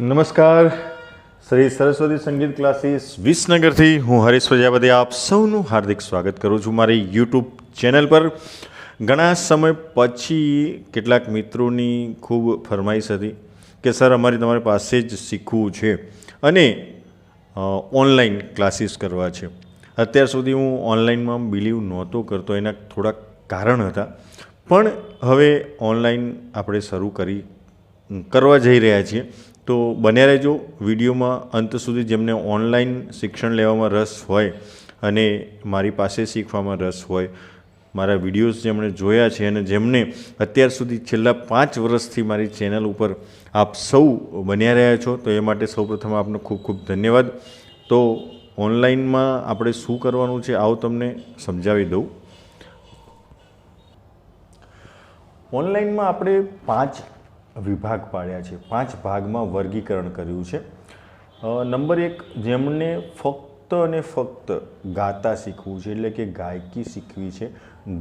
નમસ્કાર. શ્રી સરસ્વતી સંગીત ક્લાસીસ વિસનગરથી હું હરીશ પ્રજાપતિ આપ સૌનું હાર્દિક સ્વાગત કરું છું મારી યુટ્યુબ ચેનલ પર. ઘણા સમય પછી કેટલાક મિત્રોની ખૂબ ફરમાઈશ હતી કે, સર, અમારી તમારી પાસે જ શીખવું છે અને ઓનલાઈન ક્લાસીસ કરવા છે. અત્યાર સુધી હું ઓનલાઈનમાં બિલીવ નહોતો કરતો, એના થોડાક કારણ હતા. પણ હવે ઓનલાઈન આપણે શરૂ કરી, કરવા જઈ રહ્યા છીએ. તો બન્યા રહેજો. વિડીયોમાં અંત સુધી જેમને ઓનલાઈન શિક્ષણ લેવામાં રસ હોય અને મારી પાસે શીખવામાં રસ હોય, મારા વિડીયોઝ જેમણે જોયા છે અને જેમને અત્યાર સુધી છેલ્લા પાંચ વર્ષથી મારી ચેનલ ઉપર આપ સૌ બન્યા રહ્યા છો, તો એ માટે સૌપ્રથમ આપનો ખૂબ ખૂબ ધન્યવાદ. તો ઓનલાઈનમાં આપણે શું કરવાનું છે, આવું તમને સમજાવી દઉં. ઓનલાઈનમાં આપણે પાંચ વિભાગ પાડ્યા છે. પાંચ ભાગમાં વર્ગીકરણ કર્યું છે. નંબર એક જેમણે ફક્ત અને ફક્ત ગાતા શીખવું છે, એટલે કે ગાયકી શીખવી છે,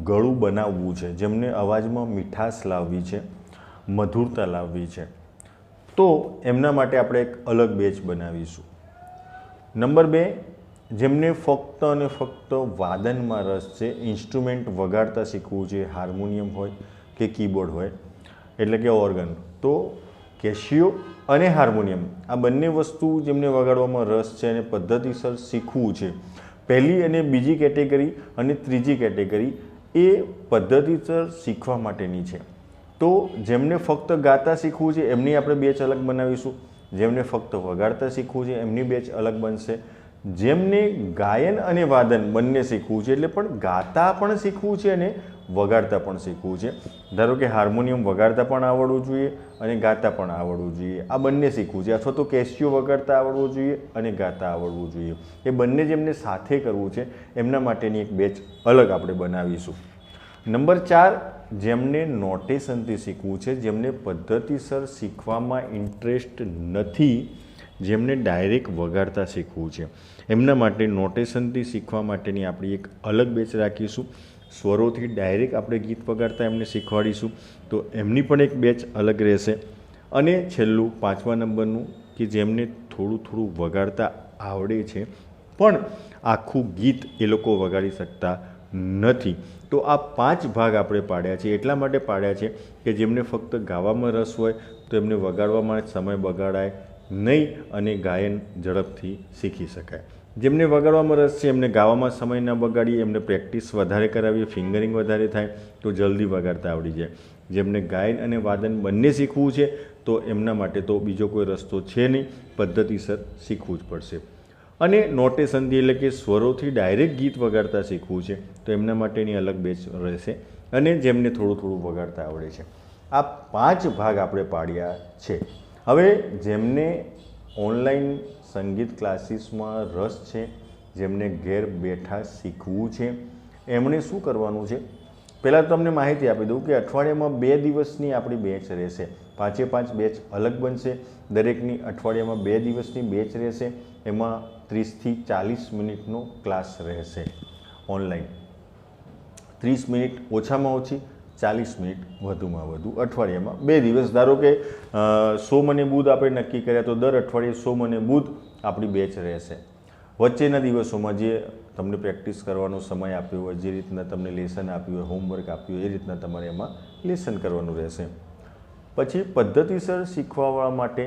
ગળું બનાવવું છે, જેમને અવાજમાં મીઠાશ લાવવી છે, મધુરતા લાવવી છે. તો એમના માટે આપણે એક અલગ બેચ બનાવીશું. નંબર બે, જેમને ફક્ત અને ફક્ત વાદનમાં રસ છે, ઇન્સ્ટ્રુમેન્ટ વગાડતા શીખવું છે, હાર્મોનિયમ હોય કે કીબોર્ડ હોય એટલે કે ઓર્ગન. તો કેશિયો અને હાર્મોનિયમ આ બંને વસ્તુ જેમને વગાડવામાં રસ છે અને પદ્ધતિસર શીખવું છે. પહેલી અને બીજી કેટેગરી અને ત્રીજી કેટેગરી એ પદ્ધતિસર શીખવા માટેની છે. તો જેમને ફક્ત ગાતા શીખવું છે, એમની આપણે બેચ અલગ બનાવીશું. જેમને ફક્ત વગાડતા શીખવું છે, એમની બેચ અલગ બનશે. જેમને ગાયન અને વાદન બંને શીખવું છે, એટલે પણ ગાતા પણ શીખવું છે અને વગાડતા પણ શીખવું છે. ધારો કે હાર્મોનિયમ વગાડતા પણ આવડવું જોઈએ અને ગાતા પણ આવડવું જોઈએ. આ બંને શીખવું છે. અથવા તો કેશિયો વગાડતા આવડવું જોઈએ અને ગાતા આવડવું જોઈએ. એ બંને જેમને સાથે કરવું છે. એમના માટેની એક બેચ અલગ આપણે બનાવીશું. નંબર ચાર, જેમને નોટેશનથી શીખવું છે, જેમને પદ્ધતિસર શીખવામાં ઇન્ટરેસ્ટ નથી, જેમને ડાયરેક્ટ વગાડતા શીખવું છે. એમના માટે નોટેશનથી શીખવા માટેની આપણી એક અલગ બેચ રાખીશું. સ્વરોથી ડાયરેક્ટ આપણે ગીત વગાડતા એમને શીખવાડીશું, તો એમની પણ એક બેચ અલગ રહેશે. અને છેલ્લું, પાંચમા નંબરનું, કે જેમને થોડું થોડું વગાડતા આવડે છે, પણ આખું ગીત એ લોકો વગાડી શકતા નથી. તો આ પાંચ ભાગ આપણે પાડ્યા છે, એટલા માટે પાડ્યા છે કે જેમને ફક્ત ગાવામાં રસ હોય, તો એમને વગાડવામાં સમય બગાડાય નહીં અને ગાયન ઝડપથી શીખી શકાય. જેમને વગાડવામાં રસ છે, એમને ગાવામાં સમય ન બગાડીએ, એમને પ્રેક્ટિસ વધારે કરાવીએ, ફિંગરિંગ વધારે થાય, તો જલ્દી વગાડતા આવડી જાય. જેમને ગાયન અને વાદન બંને શીખવું છે, તો એમના માટે તો બીજો કોઈ રસ્તો છે નહીં, પદ્ધતિસર શીખવું જ પડશે. અને નોટેશનથી એટલે કે સ્વરોથી ડાયરેક્ટ ગીત વગાડતા શીખવું છે, તો એમના માટેની અલગ બેચ રહેશે અને જેમને થોડું થોડું વગાડતા આવડે છે. આ પાંચ ભાગ આપણે પાડ્યા છે. હવે જેમને ઓનલાઈન સંગીત ક્લાસીસમાં રસ છે, જેમને ઘેર બેઠા શીખવું છે. એમણે શું કરવાનું છે? પહેલાં તમને માહિતી આપી દઉં કે અઠવાડિયામાં બે દિવસની આપણી બેચ રહેશે. પાંચે પાંચ બેચ અલગ બનશે. દરેકની અઠવાડિયામાં બે દિવસની બેચ રહેશે. એમાં ત્રીસથી ચાલીસ મિનિટનો ક્લાસ રહેશે ઓનલાઈન. ત્રીસ મિનિટ ઓછામાં ઓછી ચાલીસ મિનિટ વધુમાં વધુ અઠવાડિયામાં. બે દિવસ. ધારો કે સોમ અને બુધ આપણે નક્કી કર્યા, તો દર અઠવાડિયે સોમ અને બુધ આપણી બેચ રહેશે. વચ્ચેના દિવસોમાં જે તમને પ્રેક્ટિસ કરવાનો સમય આપ્યો હોય, જે રીતના તમને લેસન આપ્યું હોય, હોમવર્ક આપ્યું હોય, એ રીતના તમારે એમાં લેસન કરવાનું રહેશે. પછી પદ્ધતિસર શીખવા માટે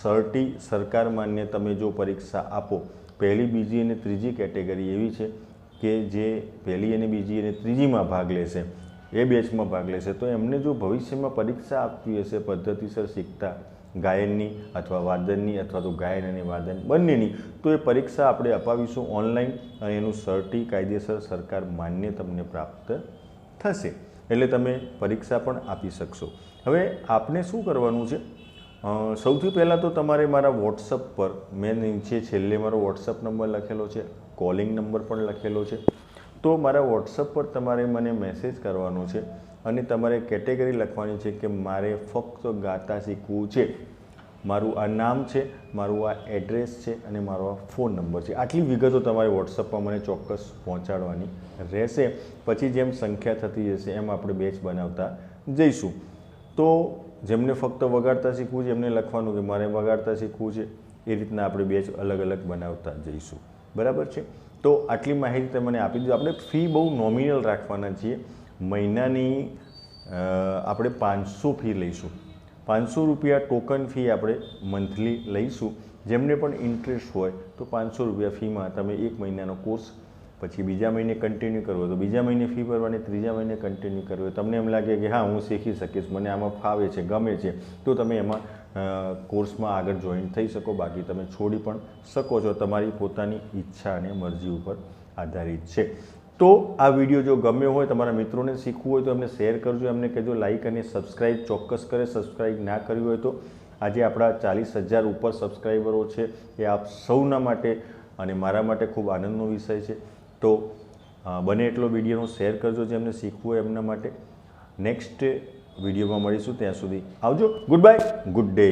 સર્ટી સરકાર માન્ય તમે જો પરીક્ષા આપો, પહેલી, બીજી અને ત્રીજી કેટેગરી એવી છે કે જે પહેલી અને બીજી અને ત્રીજીમાં ભાગ લેશે. એ બેચમાં ભાગ લેશે. તો એમને જો ભવિષ્યમાં પરીક્ષા આપવી હશે પદ્ધતિસર શીખતા, ગાયનની અથવા વાદનની અથવા તો ગાયન અને વાદન બંનેની, તો એ પરીક્ષા આપણે અપાવીશું ઓનલાઈન અને એનું સર્ટી કાયદેસર સરકાર માન્ય તમને પ્રાપ્ત થશે. એટલે તમે પરીક્ષા પણ આપી શકશો. હવે આપને શું કરવાનું છે? સૌથી પહેલાં તો તમારે મારા વોટ્સઅપ પર, મેં નીચે છેલ્લે મારો વોટ્સઅપ નંબર લખેલો છે, કોલિંગ નંબર પણ લખેલો છે. તો મારા વોટ્સઅપ પર તમારે મને મેસેજ કરવાનો છે અને તમારે કેટેગરી લખવાની છે કે મારે ફક્ત ગાતા શીખવું છે. મારું આ નામ છે, મારું આ એડ્રેસ છે અને મારો આ ફોન નંબર છે. આટલી વિગતો તમારે વોટ્સઅપમાં મને ચોક્કસ પહોંચાડવાની રહેશે. પછી જેમ સંખ્યા થતી જશે એમ આપણે બેચ બનાવતા જઈશું. તો જેમને ફક્ત વગાડતા શીખવું છે, એમને લખવાનું કે મારે વગાડતા શીખવું છે, એ રીતના આપણે બેચ અલગ અલગ બનાવતા જઈશું. બરાબર છે? તો આટલી માહિતી તમને આપી દીધું. આપણે ફી બહુ નોમિનલ રાખવાના છીએ. મહિનાની આપણે પાંચસો ફી લઈશું. પાંચસો રૂપિયા ટોકન ફી આપણે મંથલી લઈશું. જેમને પણ ઇન્ટરેસ્ટ હોય તો પાંચસો રૂપિયા ફીમાં તમે એક મહિનાનો કોર્સ પછી બીજા મહિને કન્ટિન્યુ કરવો તો બીજા મહિને ફી ભરવાની, ત્રીજા મહિને કન્ટિન્યુ કરવો તમને એમ લાગે કે હા, હું શીખી શકીશ, મને આમાં ફાવે છે, ગમે છે, તો તમે એમાં કોર્સમાં આગળ જોઈન થઈ શકો. બાકી તમે છોડી પણ શકો છો. તમારી પોતાની ઈચ્છા અને મરજી ઉપર આધારિત છે. તો આ વીડિયો જો ગમ્યો હોય, તમારા મિત્રોને શીખવું હોય તો એમને શેર કરજો. એમને કહેજો લાઇક અને સબસ્ક્રાઈબ ચોક્કસ કરે. સબસ્ક્રાઈબ ના કર્યું હોય તો આજે આપણા ચાલીસ હજાર ઉપર સબસ્ક્રાઈબરો છે એ આપ સૌના માટે અને મારા માટે ખૂબ આનંદનો વિષય છે. તો બને એટલો વિડીયોનો શેર કરજો જેમને શીખવું હોય એમના માટે. નેક્સ્ટ વિડીયોમાં મળીશું ત્યાં સુધી. આવજો. Good bye good day